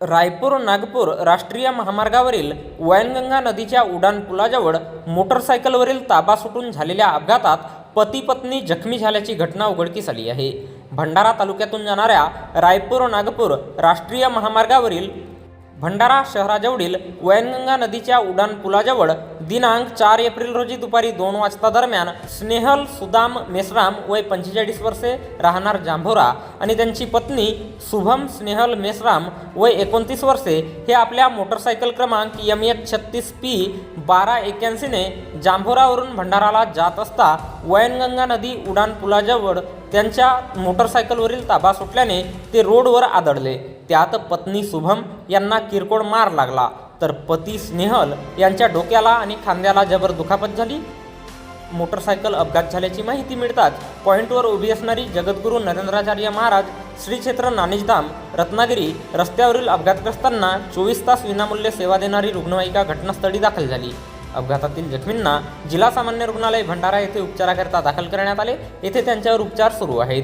रायपूर नागपूर राष्ट्रीय महामार्गावरील वैनगंगा नदीच्या उड्डाण पुलाजवळ मोटरसायकलवरील ताबा सुटून झालेल्या अपघातात पती पत्नी जखमी झाल्याची घटना उघडकीस आली आहे. भंडारा तालुक्यातून जाणाऱ्या रायपूर नागपूर राष्ट्रीय महामार्गावरील भंडारा शहराजवळील वैनगंगा नदीच्या उड्डाणपुलाजवळ दिनांक चार एप्रिल रोजी दुपारी दोन वाजता दरम्यान स्नेहल सुदाम मेसराम वय पंचेचाळीस वर्षे राहणार जांभोरा आणि त्यांची पत्नी शुभम स्नेहल मेसराम वय एकोणतीस वर्षे हे आपल्या मोटरसायकल क्रमांक एम एच छत्तीस पी बारा एक्याऐंशीने जांभोरावरून भंडाराला जात असता वैनगंगा नदी उड्डाणपुलाजवळ त्यांच्या मोटरसायकलवरील ताबा सुटल्याने ते रोडवर आदळले. त्यात पत्नी शुभम यांना किरकोळ मार लागला. तर पती स्नेहल यांच्या डोक्याला आणि खांद्याला जबर दुखापत झाली. मोटरसायकल अपघात झाल्याची माहिती मिळताच पॉईंटवर उभी असणारी जगद्गुरू नरेंद्राचार्य महाराज श्रीक्षेत्र नाणेजधाम रत्नागिरी रस्त्यावरील अपघातग्रस्तांना चोवीस तास विनामूल्य सेवा देणारी रुग्णवाहिका घटनास्थळी दाखल झाली. अपघातातील जखमींना जिल्हा सामान्य रुग्णालय भंडारा येथे उपचाराकरिता दाखल करण्यात आले. येथे त्यांच्यावर उपचार सुरू आहेत.